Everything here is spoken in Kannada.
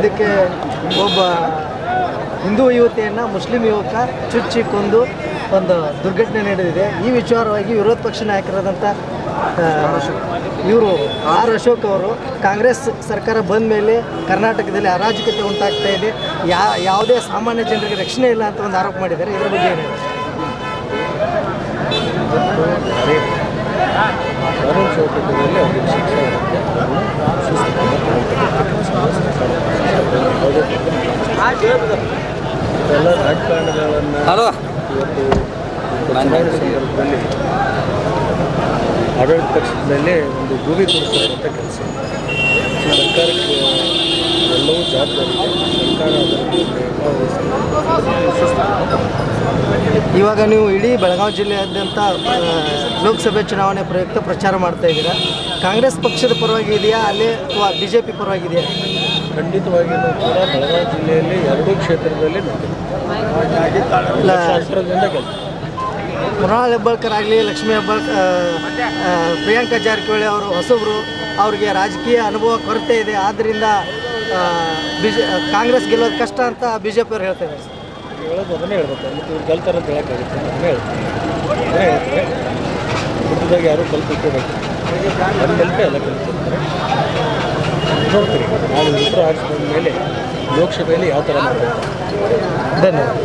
ಇದಕ್ಕೆ ಒಬ್ಬ ಹಿಂದೂ ಯುವತಿಯನ್ನು ಮುಸ್ಲಿಂ ಯುವಕ ಚುಚ್ಚಿ ಕೊಂದು ಒಂದು ದುರ್ಘಟನೆ ನಡೆದಿದೆ. ಈ ವಿಚಾರವಾಗಿ ವಿರೋಧ ಪಕ್ಷ ನಾಯಕರಾದಂಥ ಇವರು ಆರ್ ಅಶೋಕ್ ಅವರು ಕಾಂಗ್ರೆಸ್ ಸರ್ಕಾರ ಬಂದ ಮೇಲೆ ಕರ್ನಾಟಕದಲ್ಲಿ ಅರಾಜಕತೆ ಉಂಟಾಗ್ತಾ ಇದೆ. ಯಾ, ಯಾವುದೇ ಸಾಮಾನ್ಯ ಜನರಿಗೆ ರಕ್ಷಣೆ ಇಲ್ಲ ಅಂತ ಒಂದು ಆರೋಪ ಮಾಡಿದ್ದಾರೆ. ಇದರ ಬಗ್ಗೆ ಏನು ಹೇಳ್ತೀರಾ? ಎಲ್ಲ ರಾಜಕಾರಣಗಳನ್ನು ಆಡಳಿತ ಪಕ್ಷದಲ್ಲಿ ಒಂದು ಧ್ರುವೀಕರಿಸ್ತಕ್ಕಂಥ ಕೆಲಸ. ಸರ್ಕಾರಕ್ಕೆ ಎಲ್ಲವೂ ಜವಾಬ್ದಾರಿ ಸರ್ಕಾರ ಅದರ. ಇವಾಗ ನೀವು ಇಡೀ ಬೆಳಗಾವಿ ಜಿಲ್ಲೆಯಾದ್ಯಂತ ಲೋಕಸಭೆ ಚುನಾವಣೆ ಪ್ರಯುಕ್ತ ಪ್ರಚಾರ ಮಾಡ್ತಾ ಇದ್ದೀರಾ? ಕಾಂಗ್ರೆಸ್ ಪಕ್ಷದ ಪರವಾಗಿ ಇದೆಯಾ? ಅಲ್ಲೇ ಅಥವಾ ಬಿ ಜೆ ಪಿ ಪರವಾಗಿದೆಯಾ ಖಂಡಿತವಾಗಿಯೂ ಕೂಡ ಬೆಳಗಾವಿ ಜಿಲ್ಲೆಯಲ್ಲಿ ಎರಡೂ ಕ್ಷೇತ್ರದಲ್ಲಿ ಮೃಣಾಲ್ ಹೆಬ್ಬಾಳ್ಕರ್ ಆಗಲಿ ಲಕ್ಷ್ಮೀ ಹೆಬ್ಬಾಳ್ಕರ್ ಪ್ರಿಯಾಂಕಾ ಜಾರಕಿಹೊಳಿ ಅವರು ಹೊಸಬರು ಅವರಿಗೆ ರಾಜಕೀಯ ಅನುಭವ ಕೊರತೆ ಇದೆ. ಆದ್ದರಿಂದ ಬಿ ಜೆ ಕಾಂಗ್ರೆಸ್ ಗೆಲ್ಲೋದು ಕಷ್ಟ ಅಂತ ಬಿ ಜೆ ಪಿಯವ್ರು ಹೇಳ್ತಾ ಇದ್ದಾರೆ. ಹೇಳೋದು ಅದನ್ನೇ ಹೇಳ್ಬೇಕು. ಇವ್ರು ಅಂತ ಅದನ್ನೇ ಹೇಳ್ತಾರೆ ಅದನ್ನೇ ಹೇಳ್ತಾರೆ. ಹುಟ್ಟಿದಾಗ ಯಾರೂ ಕಲ್ತಿರ್ಕೋಬೇಕು ಅದು ಗೆಲ್ಪೆ ಎಲ್ಲ ಕಲ್ತಿರ್ತಾರೆ ನೋಡ್ತೀರಿ ಮೇಲೆ ಲೋಕಸಭೆಯಲ್ಲಿ ಯಾವ ಥರ ಮಾಡ್ತಾರೆ ಧನ್ಯವಾದ.